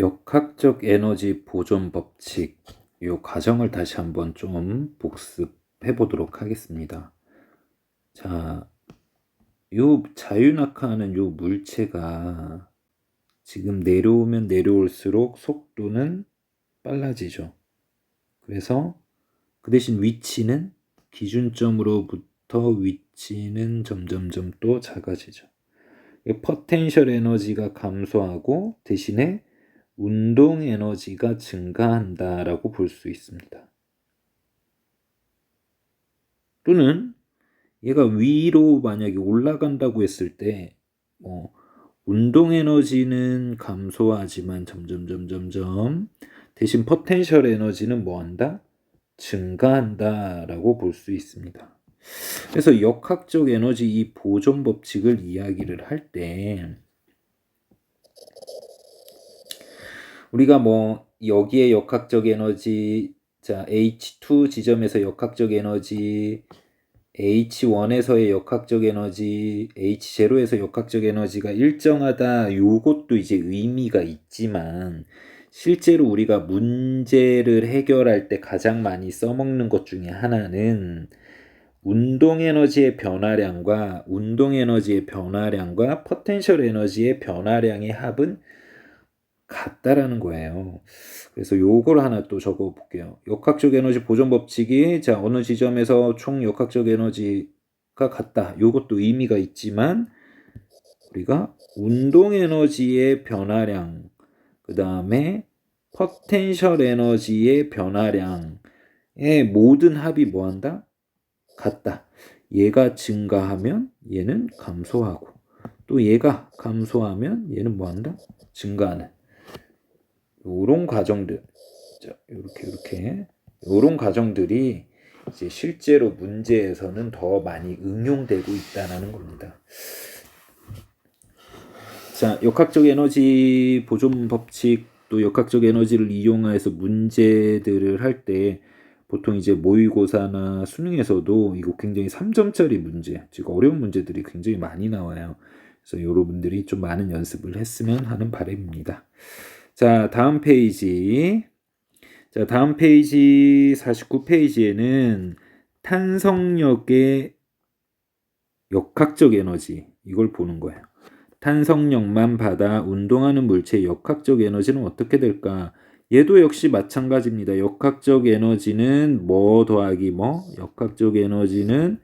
역학적 에너지 보존 법칙 요 과정을 다시 한번 좀 복습해 보도록 하겠습니다. 자, 요 자유낙하하는 요 물체가 지금 내려오면 내려올수록 속도는 빨라지죠. 그래서 그 대신 위치는 기준점으로부터 위치는 점점점 또 작아지죠. 퍼텐셜 에너지가 감소하고 대신에 운동 에너지가 증가한다라고 볼 수 있습니다. 또는 얘가 위로 만약에 올라간다고 했을 때, 뭐, 운동 에너지는 감소하지만 점점, 점점, 점, 대신 포텐셜 에너지는 뭐 한다? 증가한다 라고 볼 수 있습니다. 그래서 역학적 에너지 이 보존 법칙을 이야기를 할 때, 우리가 뭐 여기에 역학적 에너지 자 H2 지점에서 역학적 에너지 H1에서의 역학적 에너지 H0에서 역학적 에너지가 일정하다. 요것도 이제 의미가 있지만 실제로 우리가 문제를 해결할 때 가장 많이 써먹는 것 중에 하나는 운동 에너지의 변화량과 운동 에너지의 변화량과 포텐셜 에너지의 변화량의 합은 같다라는 거예요. 그래서 요걸 하나 또 적어 볼게요. 역학적 에너지 보존 법칙이 자 어느 지점에서 총 역학적 에너지가 같다. 요것도 의미가 있지만 우리가 운동 에너지의 변화량 그 다음에 포텐셜 에너지의 변화량의 모든 합이 뭐 한다? 같다. 얘가 증가하면 얘는 감소하고 또 얘가 감소하면 얘는 뭐 한다? 증가하는 요런 과정들 자, 이렇게 이렇게 요런 과정들이 이제 실제로 문제에서는 더 많이 응용되고 있다는 겁니다. 자, 역학적 에너지 보존 법칙 또 역학적 에너지를 이용해서 문제들을 할 때 보통 이제 모의고사나 수능에서도 이거 굉장히 3점짜리 문제, 즉 어려운 문제들이 굉장히 많이 나와요. 그래서 여러분들이 좀 많은 연습을 했으면 하는 바람입니다. 자, 다음 페이지. 자, 다음 페이지 49페이지에는 탄성력의 역학적 에너지 이걸 보는 거예요. 탄성력만 받아 운동하는 물체의 역학적 에너지는 어떻게 될까? 얘도 역시 마찬가지입니다. 역학적 에너지는 뭐 더하기 뭐? 역학적 에너지는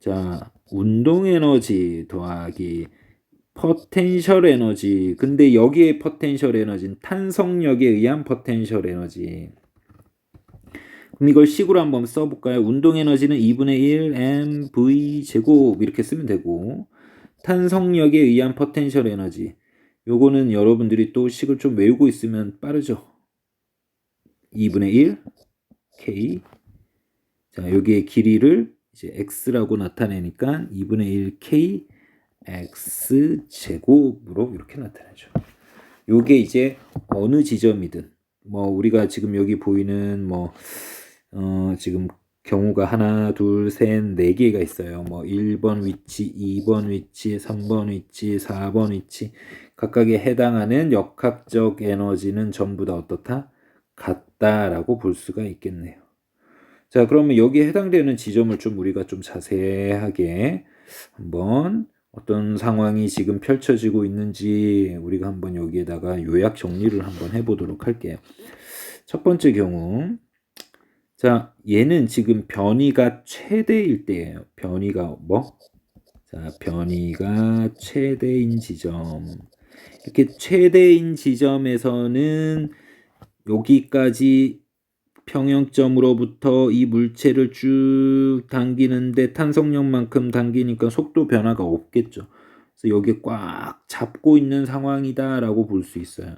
자, 운동 에너지 더하기 포텐셜 에너지. 근데 여기에 포텐셜 에너지는 탄성력에 의한 포텐셜 에너지. 그럼 이걸 식으로 한번 써볼까요? 운동 에너지는 2분의 1 mv 제곱 이렇게 쓰면 되고 탄성력에 의한 포텐셜 에너지. 요거는 여러분들이 또 식을 좀 외우고 있으면 빠르죠. 2분의 1 k 자 여기에 길이를 이제 x라고 나타내니까 2분의 1 k x 제곱으로 이렇게 나타나죠. 요게 이제 어느 지점이든 뭐 우리가 지금 여기 보이는 뭐 어, 지금 경우가 하나, 둘, 셋, 네 개가 있어요. 뭐 1번 위치, 2번 위치, 3번 위치, 4번 위치 각각에 해당하는 역학적 에너지는 전부 다 어떻다? 같다라고 볼 수가 있겠네요. 자, 그러면 여기에 해당되는 지점을 좀 우리가 좀 자세하게 한번 어떤 상황이 지금 펼쳐지고 있는지 우리가 한번 여기에다가 요약 정리를 한번 해보도록 할게요. 첫 번째 경우 자 얘는 지금 변이가 최대일 때예요. 변이가 뭐? 자 변이가 최대인 지점 이렇게 최대인 지점에서는 여기까지 평형점으로부터 이 물체를 쭉 당기는데 탄성력만큼 당기니까 속도 변화가 없겠죠. 그래서 여기 꽉 잡고 있는 상황이다라고 볼 수 있어요.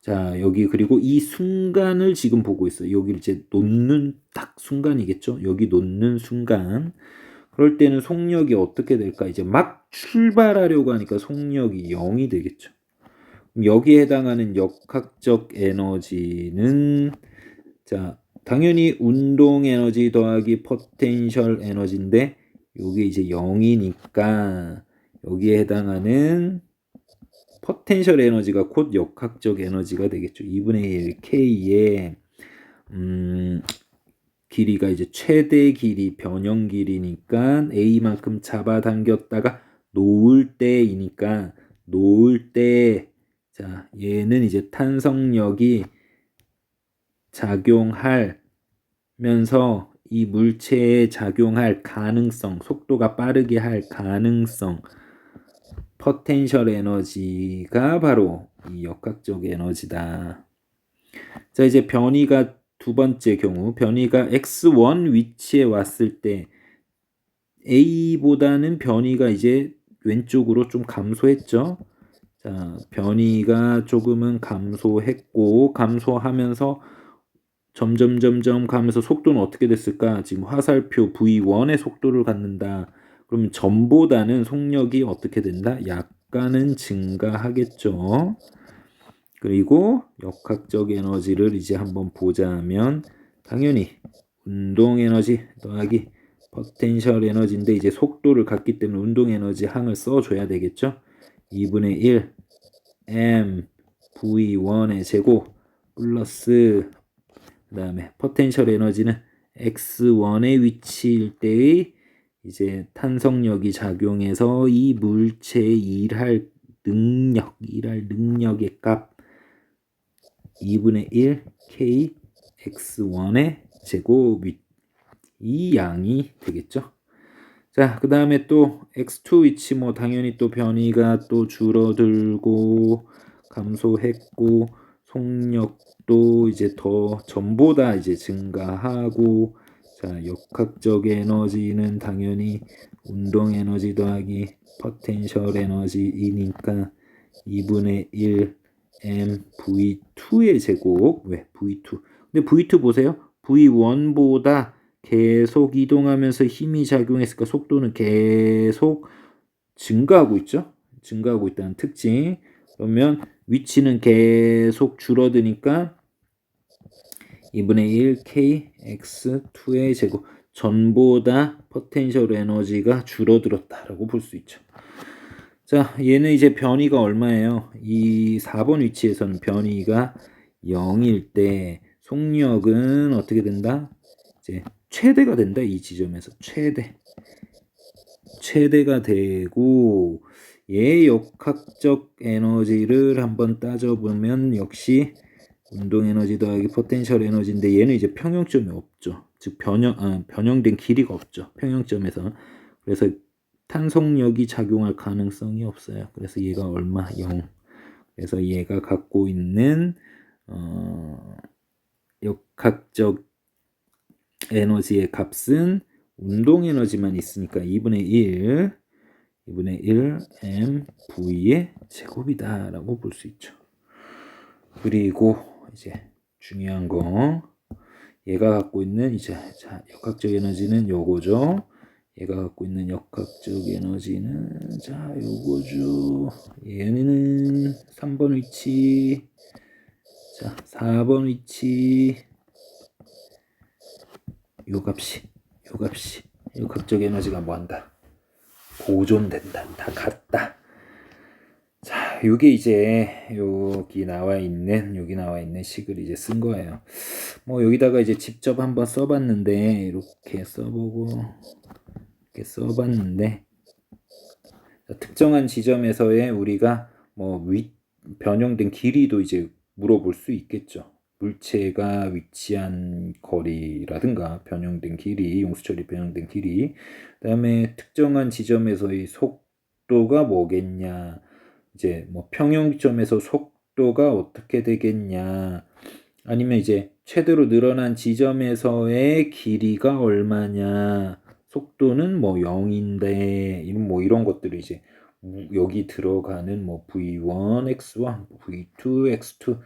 자, 여기 그리고 이 순간을 지금 보고 있어요. 여기 이제 놓는 딱 순간이겠죠. 여기 놓는 순간. 그럴 때는 속력이 어떻게 될까? 이제 막 출발하려고 하니까 속력이 0이 되겠죠. 여기에 해당하는 역학적 에너지는 자, 당연히 운동 에너지 더하기 포텐셜 에너지인데 요게 이제 0이니까 여기에 해당하는 포텐셜 에너지가 곧 역학적 에너지가 되겠죠. 2분의 1 K의 음, 길이가 이제 최대 길이 변형 길이니까 A만큼 잡아당겼다가 놓을 때이니까 놓을 때 자, 얘는 이제 탄성력이 작용하면서 이 물체에 작용할 가능성, 속도가 빠르게 할 가능성, 포텐셜 에너지가 바로 이 역학적 에너지다. 자, 이제 변이가 두 번째 경우, 변이가 x1 위치에 왔을 때 a보다는 변이가 이제 왼쪽으로 좀 감소했죠. 자, 변이가 조금은 감소했고 감소하면서 점점 점점 가면서 속도는 어떻게 됐을까? 지금 화살표 V1의 속도를 갖는다. 그러면 전보다는 속력이 어떻게 된다? 약간은 증가하겠죠. 그리고 역학적 에너지를 이제 한번 보자면 당연히 운동 에너지 더하기 포텐셜 에너지인데 이제 속도를 갖기 때문에 운동 에너지 항을 써줘야 되겠죠. 2분의 1 m v1의 제곱 플러스 그 다음에 포텐셜 에너지는 x1의 위치일 때의 이제 탄성력이 작용해서 이 물체의 일할 능력, 일할 능력의 값 2분의 1 k x1의 제곱이 이 양이 되겠죠. 자, 그 다음에 또 x2 위치 뭐 당연히 또 변이가 또 줄어들고 감소했고 속력도 이제 더 전보다 이제 증가하고 자, 역학적 에너지는 당연히 운동 에너지 더하기 포텐셜 에너지이니까 2분의 1 m v2의 제곱 왜 v2 근데 v2 보세요. v1보다 계속 이동하면서 힘이 작용했으니까 속도는 계속 증가하고 있죠? 증가하고 있다는 특징. 그러면 위치는 계속 줄어드니까 2분의 1 kx2의 제곱 전보다 포텐셜 에너지가 줄어들었다라고 볼 수 있죠. 자, 얘는 이제 변이가 얼마예요? 이 4번 위치에서는 변이가 0일 때 속력은 어떻게 된다? 이제 최대가 된다. 이 지점에서 최대. 최대가 되고 얘 역학적 에너지를 한번 따져보면 역시 운동 에너지 더하기 포텐셜 에너지인데 얘는 이제 평형점이 없죠. 즉 변형 아, 변형된 길이가 없죠. 평형점에서 그래서 탄속력이 작용할 가능성이 없어요. 그래서 얘가 얼마 0. 그래서 얘가 갖고 있는 어, 역학적 에너지의 값은 운동 에너지만 있으니까 2분의 1 2분의 1 m v의 제곱이다라고 볼 수 있죠. 그리고 이제 중요한 거 얘가 갖고 있는 이제 자 역학적 에너지는 요거죠. 얘가 갖고 있는 역학적 에너지는 자 요거죠. 얘는 3번 위치 자 4번 위치 요 값이 요 값이 역학적 에너지가 뭐한다 보존된다 다 같다 자, 요게 이제 여기 나와 있는 여기 나와 있는 식을 이제 쓴 거예요. 뭐 여기다가 이제 직접 한번 써봤는데 이렇게 써보고 이렇게 써봤는데 특정한 지점에서의 우리가 뭐 위, 변형된 길이도 이제 물어볼 수 있겠죠. 물체가 위치한 거리라든가 변형된 길이, 용수처리 변형된 길이, 그 다음에 특정한 지점에서의 속도가 뭐겠냐. 이제 뭐 평형점에서 속도가 어떻게 되겠냐 아니면 이제 최대로 늘어난 지점에서의 길이가 얼마냐 속도는 뭐 0인데 이런 뭐 이런 것들이 이제 여기 들어가는 뭐 v1 x1 v2 x2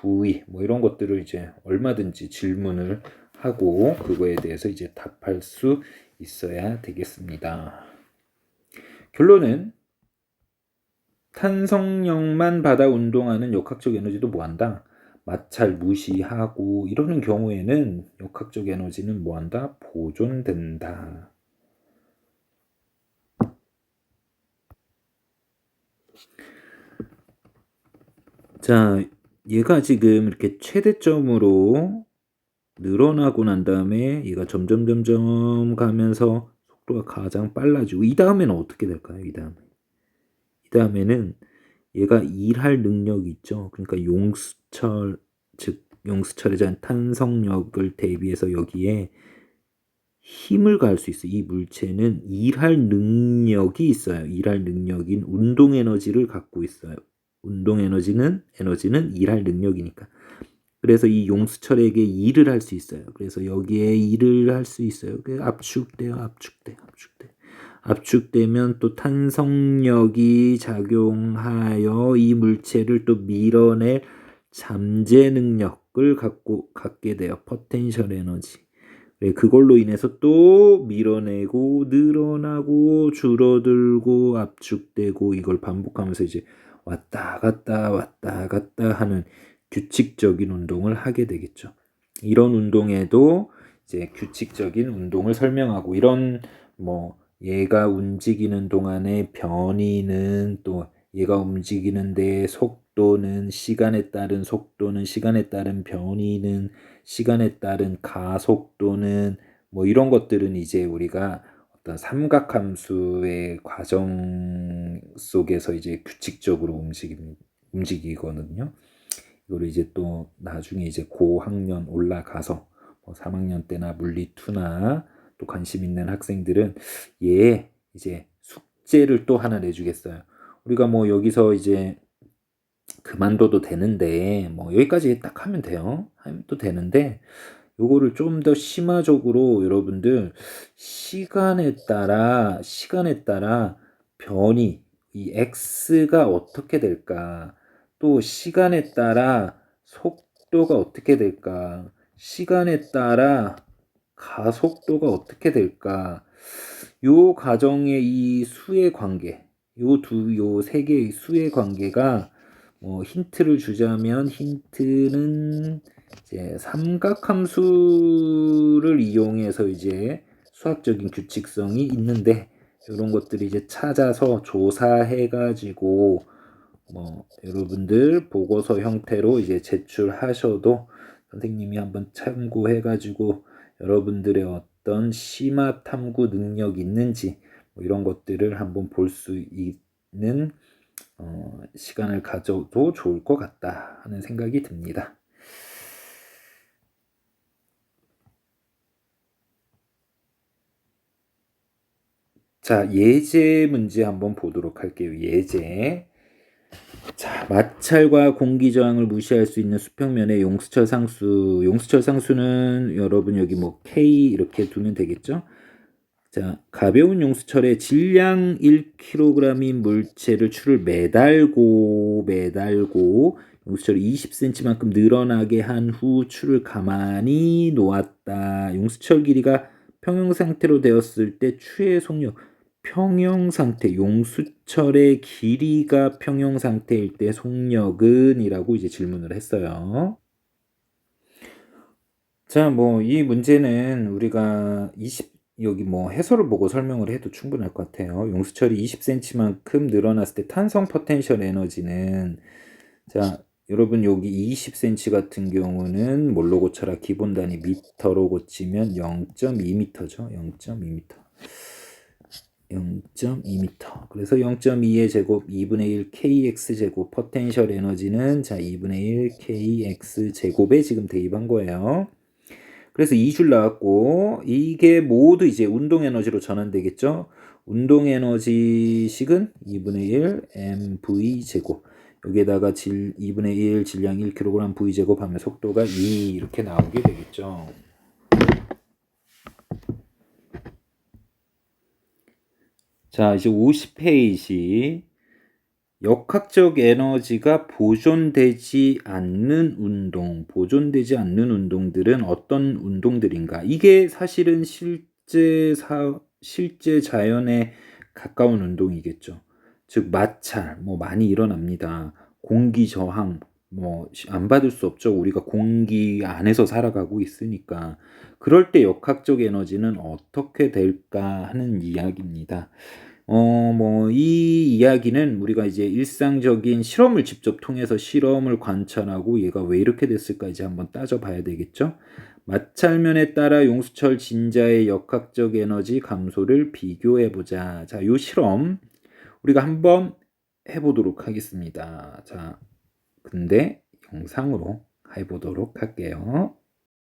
v 뭐 이런 것들을 이제 얼마든지 질문을 하고 그거에 대해서 이제 답할 수 있어야 되겠습니다. 결론은 탄성력만 받아 운동하는 역학적 에너지도 뭐한다? 마찰 무시하고 이러는 경우에는 역학적 에너지는 뭐한다? 보존된다. 자, 얘가 지금 이렇게 최대점으로 늘어나고 난 다음에 얘가 점점 점점 가면서 속도가 가장 빨라지고 이 다음에는 어떻게 될까요? 이 다음에 이 다음에는 얘가 일할 능력이 있죠. 그러니까 용수철 즉 용수철에 대한 탄성력을 대비해서 여기에 힘을 가할 수 있어요. 이 물체는 일할 능력이 있어요. 일할 능력인 운동 에너지를 갖고 있어요. 운동 에너지는 에너지는 일할 능력이니까. 그래서 이 용수철에게 일을 할 수 있어요. 그래서 여기에 일을 할 수 있어요. 그 압축돼요, 압축돼, 압축돼. 압축되면 또 탄성력이 작용하여 이 물체를 또 밀어낼 잠재 능력을 갖고 갖게 돼요. 포텐셜 에너지. 네, 그걸로 인해서 또 밀어내고 늘어나고 줄어들고 압축되고 이걸 반복하면서 이제 왔다 갔다 왔다 갔다 하는 규칙적인 운동을 하게 되겠죠. 이런 운동에도 이제 규칙적인 운동을 설명하고 이런 뭐 얘가 움직이는 동안에 변이는 또 얘가 움직이는데 속도는 시간에 따른 속도는 시간에 따른 변이는 시간에 따른 가속도는 뭐 이런 것들은 이제 우리가 어떤 삼각함수의 과정 속에서 이제 규칙적으로 움직이, 움직이거든요. 이거를 이제 또 나중에 이제 고학년 올라가서 뭐 3학년 때나 물리 2나 또 관심 있는 학생들은 얘 이제 숙제를 또 하나 내주겠어요. 우리가 뭐 여기서 이제 그만둬도 되는데 뭐 여기까지 딱 하면 돼요. 하면 또 되는데 요거를 좀 더 심화적으로 여러분들 시간에 따라 시간에 따라 변이 이 x가 어떻게 될까? 또 시간에 따라 속도가 어떻게 될까? 시간에 따라 가속도가 어떻게 될까? 요 과정의 이 수의 관계 요 두 요 세 개의 수의 관계가 뭐 힌트를 주자면 힌트는 이제 삼각함수를 이용해서 이제 수학적인 규칙성이 있는데 이런 것들이 이제 찾아서 조사해 가지고 뭐 여러분들 보고서 형태로 이제 제출하셔도 선생님이 한번 참고해 가지고 여러분들의 어떤 심화 탐구 능력이 있는지 뭐 이런 것들을 한번 볼 수 있는 어, 시간을 가져도 좋을 것 같다 하는 생각이 듭니다. 자, 예제 문제 한번 보도록 할게요. 예제. 자, 마찰과 공기 저항을 무시할 수 있는 수평면의 용수철 상수. 용수철 상수는 여러분 여기 뭐 K 이렇게 두면 되겠죠? 자, 가벼운 용수철에 질량 1kg인 물체를 추를 매달고 매달고 용수철이 20cm만큼 늘어나게 한후 추를 가만히 놓았다. 용수철 길이가 평형 상태로 되었을 때 추의 속력 평형 상태, 용수철의 길이가 평형 상태일 때 속력은 이라고 이제 질문을 했어요. 자, 뭐, 이 문제는 우리가 20, 여기 뭐 해설을 보고 설명을 해도 충분할 것 같아요. 용수철이 20cm만큼 늘어났을 때 탄성 포텐셜 에너지는, 자, 여러분 여기 20cm 같은 경우는 뭘로 고쳐라? 기본 단위 미터로 고치면 0.2m죠. 0.2m. 0.2m. 그래서 0.2의 제곱 2분의 1 kx 제곱 포텐셜 에너지는 자 2분의 1 kx 제곱에 지금 대입한 거예요. 그래서 2줄 나왔고 이게 모두 이제 운동 에너지로 전환되겠죠. 운동 에너지식은 2분의 1 mv 제곱. 여기에다가 질 2분의 1 질량 1kg v 제곱 하면 속도가 2 이렇게 나오게 되겠죠. 자, 이제 50페이지. 역학적 에너지가 보존되지 않는 운동, 보존되지 않는 운동들은 어떤 운동들인가? 이게 사실은 실제 사, 실제 자연에 가까운 운동이겠죠. 즉, 마찰, 뭐 많이 일어납니다. 공기 저항, 뭐 안 받을 수 없죠. 우리가 공기 안에서 살아가고 있으니까. 그럴 때 역학적 에너지는 어떻게 될까 하는 이야기입니다. 어 뭐 이 이야기는 우리가 이제 일상적인 실험을 직접 통해서 실험을 관찰하고 얘가 왜 이렇게 됐을까 이제 한번 따져 봐야 되겠죠. 마찰면에 따라 용수철 진자의 역학적 에너지 감소를 비교해 보자. 자, 요 실험 우리가 한번 해 보도록 하겠습니다. 자, 근데 영상으로 해 보도록 할게요.